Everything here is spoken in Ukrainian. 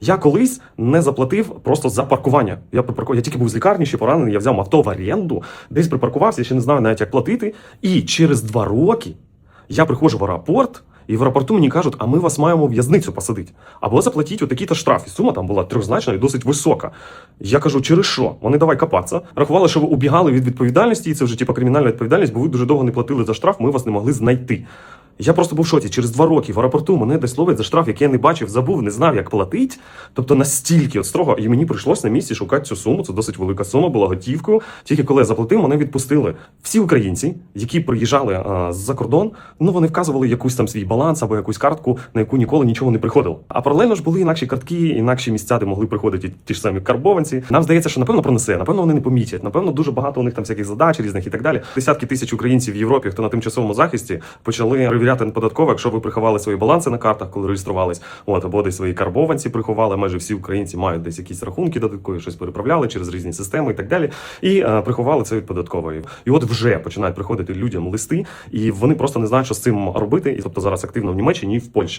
Я колись не заплатив просто за паркування. Я припаркував, я тільки був з лікарні, ще поранений, я взяв авто в оренду, десь припаркувався, ще не знаю навіть як платити. І через два роки я приходжу в аеропорт, і в аеропорту мені кажуть, а ми вас маємо в'язницю посадити. Або заплатіть отакий-то штраф. І сума там була трьохзначна і досить висока. Я кажу, через що? Вони давай копатися. Рахували, що ви убігали від відповідальності, і це вже типа кримінальна відповідальність, бо ви дуже довго не платили за штраф, ми вас не могли знайти. Я просто був в шоці. Через два роки в аеропорту мене десь ловить за штраф, який я не бачив, забув, не знав, як платити. Тобто настільки от строго, і мені прийшлось на місці шукати цю суму. Це досить велика сума, була готівкою. Тільки коли я заплатив, мене відпустили. Всі українці, які приїжджали з-за кордон, ну вони вказували якусь там свій баланс або якусь картку, на яку ніколи нічого не приходило. А паралельно ж були інакші картки, інакші місця, де могли приходити ті ж самі карбованці. Нам здається, що напевно пронесе, напевно, вони не помітять. Напевно, дуже багато у них там всяких задач різних і так далі. Десятки тисяч українців в Європі, хто на тимчасовому захисті, почали перевіряти податково, якщо ви приховали свої баланси на картах, коли реєструвались. От або десь свої карбованці приховали. Майже всі українці мають десь якісь рахунки додаткові, щось переправляли через різні системи і так далі. І е, приховали це від податкової. І от вже починають приходити людям листи, і вони просто не знають, що з цим робити. І тобто зараз активно в Німеччині і в Польщі.